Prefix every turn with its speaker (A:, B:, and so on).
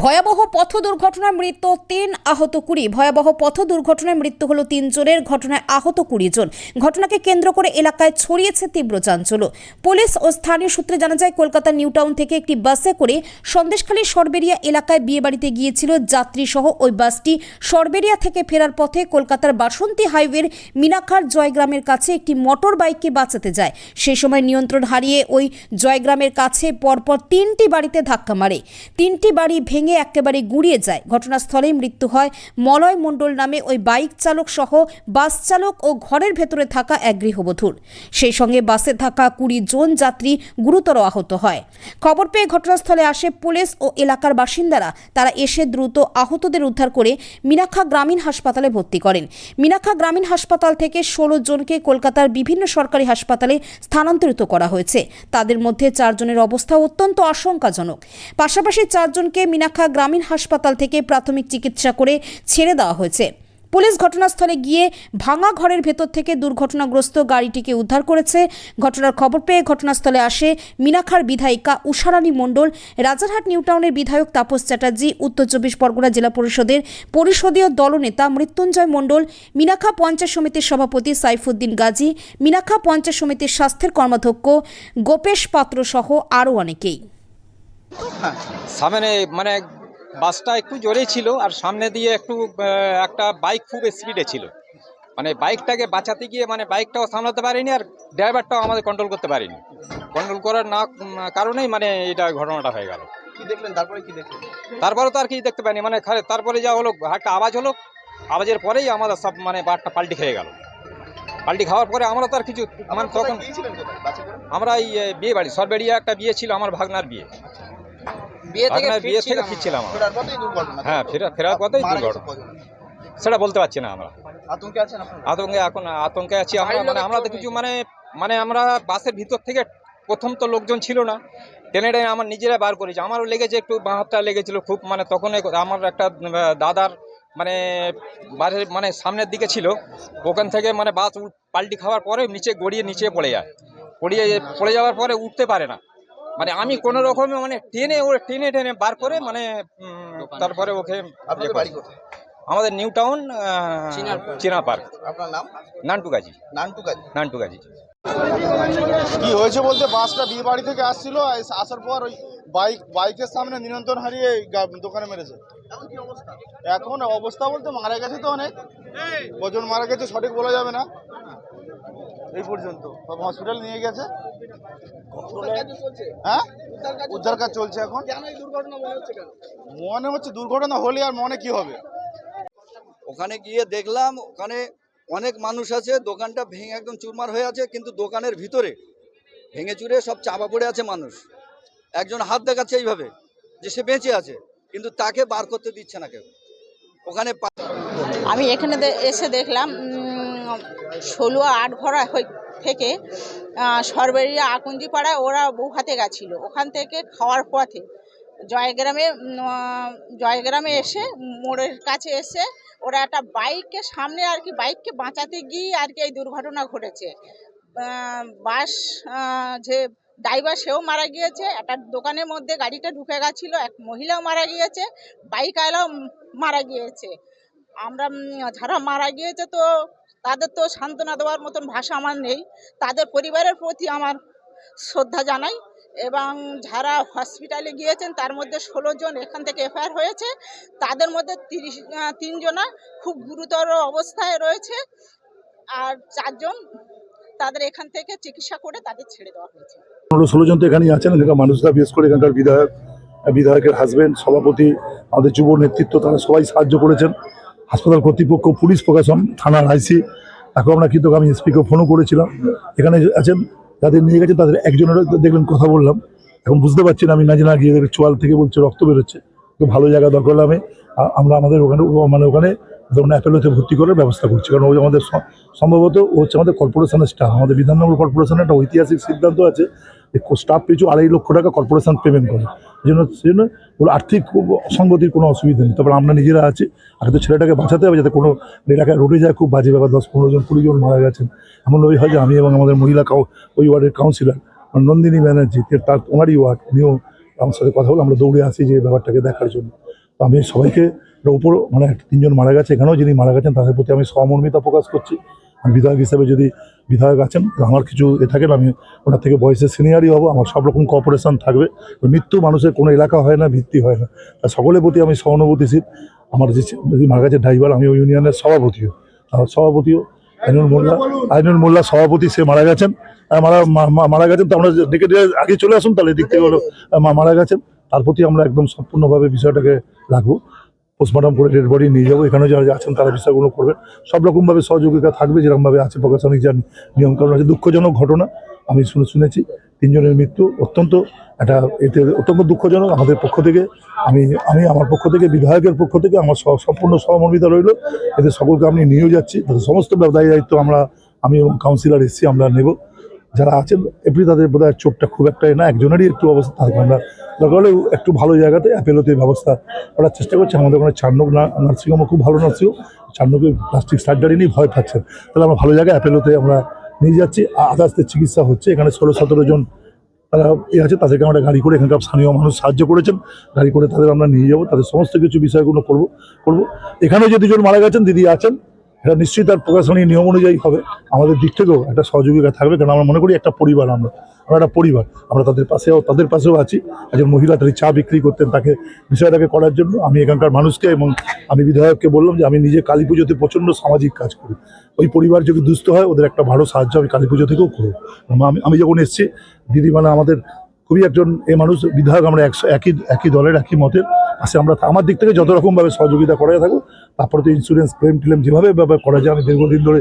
A: ভয়াবহ পথ দুর্ঘটনায় মৃত্যু তিন আহত কুড়ি। ভয়াবহ পথ দুর্ঘটনায় মৃত্যু হলো তিনজনের ঘটনায় আহত কুড়ি জন। ঘটনাকে কেন্দ্র করে এলাকায় ছড়িয়েছে তীব্র চাঞ্চল্য। পুলিশ ও স্থানীয় সূত্রে জানা যায় কলকাতার নিউ টাউন থেকে একটি বাসে করে সন্দেশখালী সরবেরিয়া এলাকায় বিয়েবাড়িতে গিয়েছিল যাত্রী সহ ওই বাসটি। সরবেরিয়া থেকে ফেরার পথে কলকাতার বাসন্তী হাইওয়ের মিনাখার জয়গ্রামের কাছে একটি মোটর বাইককে বাঁচাতে যায়। সেই সময় নিয়ন্ত্রণ হারিয়ে ওই জয়গ্রামের কাছে পরপর তিনটি বাড়িতে ধাক্কা মারে। তিনটি বাড়ি ভেঙে একেবারে গুড়িয়ে যায়। ঘটনাস্থলেই মৃত্যু হয় মলয় মণ্ডল নামে ওই বাইক চালক সহ বাস চালক ও ঘরের ভেতরে থাকা এক গৃহবধূর। সেই সঙ্গে বাসে থাকা কুড়ি জন যাত্রী গুরুতর আহত হয়। খবর পেয়ে ঘটনাস্থলে আসে পুলিশ ও এলাকার বাসিন্দারা। তারা এসে দ্রুত আহতদের উদ্ধার করে মিনাখা গ্রামীণ হাসপাতালে ভর্তি করেন। মিনাখা গ্রামীণ হাসপাতাল থেকে ষোলো জনকে কলকাতার বিভিন্ন সরকারি হাসপাতালে স্থানান্তরিত করা হয়েছে। তাদের মধ্যে চারজনের অবস্থা অত্যন্ত আশঙ্কাজনক। পাশাপাশি চারজনকে মিনাখা গ্রামীণ হাসপাতাল থেকে প্রাথমিক চিকিৎসা করে ছেড়ে দেওয়া হয়েছে। পুলিশ ঘটনাস্থলে গিয়ে ভাঙা ঘরের ভেতর থেকে দুর্ঘটনাগ্রস্ত গাড়িটিকে উদ্ধার করেছে। ঘটনার খবর পেয়ে ঘটনাস্থলে আসে মিনাখার বিধায়িকা উষারানী মণ্ডল। রাজারহাট নিউটাউনের বিধায়ক তাপস চ্যাটার্জি, উত্তর চব্বিশ পরগনা জেলা পরিষদের পরিষদীয় দলনেতা মৃত্যুঞ্জয় মণ্ডল মিনাখা পঞ্চায়েত সমিতির সভাপতি সাইফুদ্দিন গাজী মিনাখা পঞ্চায়েত সমিতির স্বাস্থ্যের কর্মাধ্যক্ষ গোপেশ পাত্র সহ আরও অনেকেই।
B: সামনে মানে বাসটা একটু জোরে ছিল আর সামনে দিয়ে একটু একটা বাইক খুব স্পিডে ছিল। মানে বাইকটাকে বাঁচাতে গিয়ে মানে বাইকটাও সামলাতে পারিনি আর ড্রাইভারটাও আমাদের কন্ট্রোল করতে পারিনি। কন্ট্রোল করার না কারণেই মানে এটা ঘটনাটা হয়ে গেল।
C: দেখলেন? তারপরে কি দেখলেন?
B: তারপরে তো আর কি দেখতে পাইনি। মানে তারপরে যা হলো একটা আওয়াজ হলো আওয়াজের পরেই আমাদের সব মানে বারটা পাল্টি খেয়ে গেল। পাল্টি খাওয়ার পরে আমরা তো আর কিছু মানে তখন আমরা এই বিয়ে বাড়ি সরবেরিয়া একটা বিয়ে ছিল আমার ভাগনার বিয়ে।
D: বিয়ে থেকে
B: বিয়ে থেকে
D: ফিরছিলাম।
B: ফিরছিলাম
C: ফেরার পথেই দুর্ঘটনা।
B: হ্যাঁ ফেরা ফেরার পথেই দুর্ঘটনা। সেটা বলতে পারছি না আমরা।
C: আতঙ্কে আছেন
B: আতঙ্কে এখন আতঙ্কে আছি আমরা। মানে আমরা কিছু মানে মানে আমরা বাসের ভিতর থেকে প্রথম তো লোকজন ছিল না। টেনে টেনে আমার নিজেরা বার করেছি। আমারও লেগেছে একটু বাঁ হাতটা লেগেছিল খুব। মানে তখন আমার একটা দাদার মানে বাসের মানে সামনের দিকে ছিল। ওখান থেকে মানে বাস পাল্টি খাওয়ার পরে নিচে গড়িয়ে নিচে পড়ে যায়। পড়িয়ে পড়ে যাওয়ার পরে উঠতে পারে না। মানে আমি কোনো রকমে মানে টেনে ও টেনে টেনে বার করে মানে উম, তারপরে ওকে ইয়ে আমাদের নিউ টাউন। চিনা পার্ক।
C: আপনার নাম?
B: নান্টু গাজী।
C: নান্টু কাজী
B: নান্টু গাজী।
E: কি হয়েছে বলতে বাসটা বিয়ে বাড়ি থেকে আসছিল আসার পর ওই বাইক বাইকের সামনে নিয়ন্ত্রণ হারিয়ে গা- দোকানে মেরেছে।
C: এখন অবস্থা?
E: এখন অবস্থা বলতে মারা গেছে তো অনেক। কজন মারা গেছে সঠিক বলা যাবে না। এই পর্যন্ত। সব হসপিটাল নিয়ে গেছে।
C: উদ্ধার কাজ চলছে?
E: হ্যাঁ?
C: উদ্ধার কাজ
E: চলছে? এখন।
C: কেন এই দুর্ঘটনা হচ্ছে কেন?
E: মনে হচ্ছে দুর্ঘটনা হলে আর মনে কি হবে?
F: ওখানে গিয়ে দেখলাম ওখানে অনেক মানুষ আছে দোকানটা ভেঙে একদম চুরমার হয়ে আছে কিন্তু দোকানের ভিতরে ভেঙে চুরে সব চাপা পড়ে আছে মানুষ। একজন হাত দেখাচ্ছে এইভাবে যে সে বেঁচে আছে কিন্তু তাকে বার করতে দিচ্ছে না কেউ। ওখানে
G: আমি এখানে এসে দেখলাম ষোলো আট হই- থেকে সরবেরিয়া আকুঞ্জি পাড়ায় ওরা বউ হাতে গেছিল। ওখান থেকে খাওয়ার পথে জয়গ্রামে জয়গ্রামে এসে, মোড়ের কাছে এসে ওরা একটা বাইককে সামনে আর কি, বাইককে বাঁচাতে গিয়ে আর কি এই দুর্ঘটনা ঘটেছে। বাস যে ড্রাইভার সেও মারা গিয়েছে, একটা দোকানের মধ্যে গাড়িটা ঢুকে গেছিল, এক মহিলাও মারা গিয়েছে, বাইক আলাও মারা গিয়েছে। আমরা যারা মারা গিয়েছে তো তাদের তো সান্ত্বনা দেওয়ার মতন ভাষা আমার নেই। তাদের পরিবারের প্রতি আমার শ্রদ্ধা জানাই এবং যারা হসপিটালে গিয়েছেন, তার মধ্যে ষোলো জন এখান থেকে এফআইআর হয়েছে। তাদের মধ্যে তিরিশ তিনজনা খুব গুরুতর অবস্থায় রয়েছে আর চারজন তাদের এখান থেকে চিকিৎসা করে তাদের ছেড়ে দেওয়া হয়েছে।
H: পনেরো, ষোলো জন তো এখানেই আছেন এখানকার মানুষরা বিশেষ করে এখানকার বিধায়ক, বিধায়কের হাজবেন্ড সভাপতি, আমাদের যুব নেতৃত্ব, তারা সবাই সাহায্য করেছেন। হাসপাতাল কর্তৃপক্ষ, পুলিশ প্রশাসন, থানার আইসি এখন আমরা কিন্তু আমি এসপিকে ফোনও করেছিলাম। এখানে আছেন যাদের নিয়ে গেছে তাদের একজনের দেখলেন কথা বললাম। এখন বুঝতে পারছি না আমি না জানা গিয়ে দেখি চোয়াল থেকে বলছে, রক্ত বেরোচ্ছে। তো ভালো জায়গা দরকার আমি আমরা আমাদের ওখানে মানে ওখানে ধরুন অ্যাপেলোতে ভর্তি করার ব্যবস্থা করছি। কারণ ওই আমাদের সম্ভবত ও হচ্ছে আমাদের কর্পোরেশনের স্টাফ আমাদের বিধাননগর কর্পোরেশনের একটা ঐতিহাসিক সিদ্ধান্ত আছে যে স্টাফ পিছু আড়াই লক্ষ টাকা কর্পোরেশন পেমেন্ট করে। জন্য সেই জন্য ওর আর্থিক খুব অসঙ্গতির কোনো অসুবিধা নেই। তবে আমরা নিজেরা আছি আগে তো ছেলেটাকে বাঁচাতে হবে যাতে কোনো এলাকায় রোডে যায়, খুব বাজে ব্যাপার, দশ পনেরো জন, কুড়ি জন মারা গেছেন। এমন ওই হয় যে আমি এবং আমাদের মহিলা ওই ওয়ার্ডের কাউন্সিলর নন্দিনী ব্যানার্জি তার ওনারই ওয়ার্ড, উনিও আমার সাথে কথা বলে আমরা দৌড়ে আসি যে ব্যাপারটাকে দেখার জন্য। তো আমি সবাইকে উপর মানে তিনজন মারা গেছে, এখানেও যিনি মারা গেছেন, তাদের প্রতি আমি সহমর্মিতা প্রকাশ করছি। বিধায়ক হিসেবে যদি বিধায়ক আছেন, আমার কিছু এ থাকেন আমি ওনার থেকে বয়সে সিনিয়রই হব, আমার সব রকম কোঅপারেশন থাকবে। মৃত্যু মানুষের কোনো এলাকা হয় না, ভিত্তি হয় না। তা সকলের প্রতি আমি সহানুভূতিশীল। আমার যে মারা গেছে ড্রাইভার আমি ওই ইউনিয়নের সভাপতিও। আমার সভাপতিও আইনুল মোল্লা আইনুল মোল্লা সভাপতি, সে মারা গেছেন। মারা মারা গেছেন, তো আমরা ডেকে আগে চলে আসুন, তাহলে এদিক থেকে মারা গেছেন। তার প্রতি আমরা একদম সম্পূর্ণভাবে বিষয়টাকে রাখব। পোস্টমর্টম করে ডেড বডি নিয়ে যাব। এখানে যারা আছেন, তারা বিষয়গুলো করবেন। সব রকমভাবে সহযোগিতা থাকবে, যেরকমভাবে আছে প্রকাশনিক যা নিয়মকানুন আছে। দুঃখজনক ঘটনা, আমি শুনে শুনেছি, তিনজনের মৃত্যু অত্যন্ত একটা এতে অত্যন্ত দুঃখজনক। আমাদের পক্ষ থেকে, আমি আমি আমার পক্ষ থেকে, বিধায়কের পক্ষ থেকে, আমার সম্পূর্ণ সহমর্মিতা রইল। এতে সকলকে আমি নিয়েও যাচ্ছি। তাদের সমস্ত দায়ী দায়িত্ব আমরা, আমি এবং কাউন্সিলর এসছি, আমরা নেব। যারা আছেন, এমনি তাদের বোধ হয় চোটটা খুব একটা এ না, একজনেরই একটু অবস্থা তাদেরকে আমরা দরকার হলে একটু ভালো জায়গাতে অ্যাপেলোতে ব্যবস্থা করার চেষ্টা করছি। আমাদের ওখানে চান্নক নার্সিংহোমও খুব ভালো নার্সিংহোম চান্নকে প্লাস্টিক সার্জারি নিয়ে ভয় পাচ্ছেন। তাহলে আমরা ভালো জায়গায় অ্যাপেলোতে আমরা নিয়ে যাচ্ছি। আদার্সদের চিকিৎসা হচ্ছে। এখানে ষোলো সতেরো জন তারা এ আছে, তাদেরকে আমরা গাড়ি করে এখানকার স্থানীয় মানুষ সাহায্য করেছেন। গাড়ি করে তাদের আমরা নিয়ে যাব। তাদের সমস্ত কিছু বিষয়গুলো করব করব। এখানেও যে দুজন মারা গেছেন, দিদি আছেন। এটা নিশ্চয়ই তার প্রকাশনী নিয়ম অনুযায়ী হবে। আমাদের দিক থেকেও একটা সহযোগিতা থাকবে, কারণ আমরা মনে করি একটা পরিবার আমরা। আমরা একটা পরিবার। আমরা তাদের পাশেও তাদের পাশেও আছি। একজন মহিলা তিনি চা বিক্রি করতেন, তাকে বিষয়টাকে করার জন্য আমি এখানকার মানুষকে এবং আমি বিধায়ককে বললাম যে আমি নিজে কালী পুজোতে প্রচণ্ড সামাজিক কাজ করি। ওই পরিবার যদি দুস্থ হয়, ওদের একটা ভালো সাহায্য আমি কালী পুজো থেকেও করব। আমি আমি যখন এসেছি, দিদি মানে আমাদের খুবই একজন এ মানুষ, বিধায়ক আমরা একই একই দলের, একই মতের। পাশে আমরা আমার দিক থেকে যত রকমভাবে সহযোগিতা করা থাকুক, তারপরে তো ইন্স্যুরেন্স ক্লেম ক্লেম যেভাবে করা যায়, আমি দীর্ঘদিন ধরে